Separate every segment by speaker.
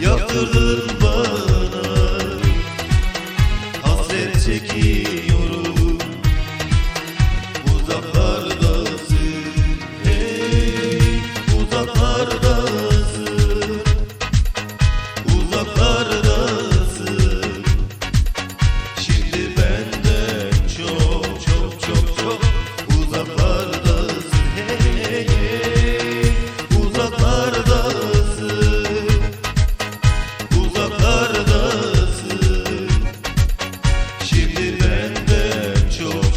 Speaker 1: Yatırır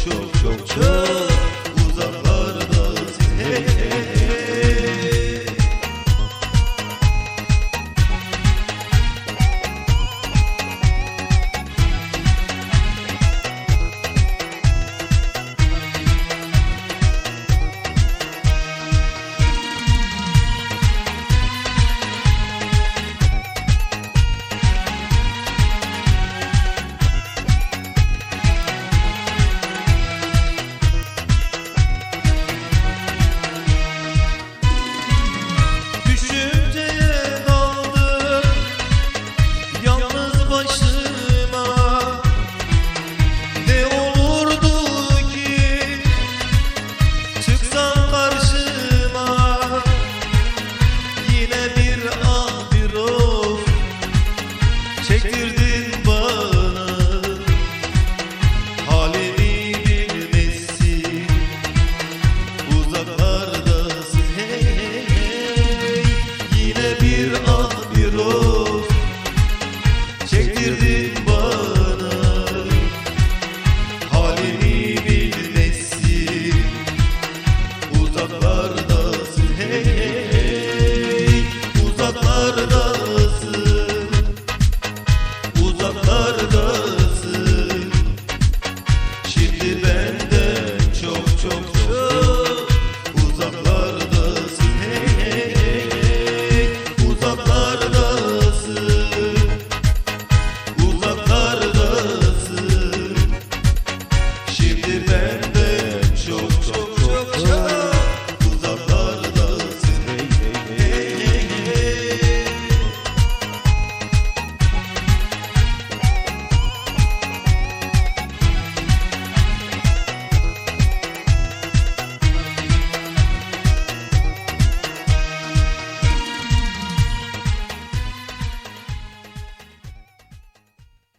Speaker 1: control. Baby, baby.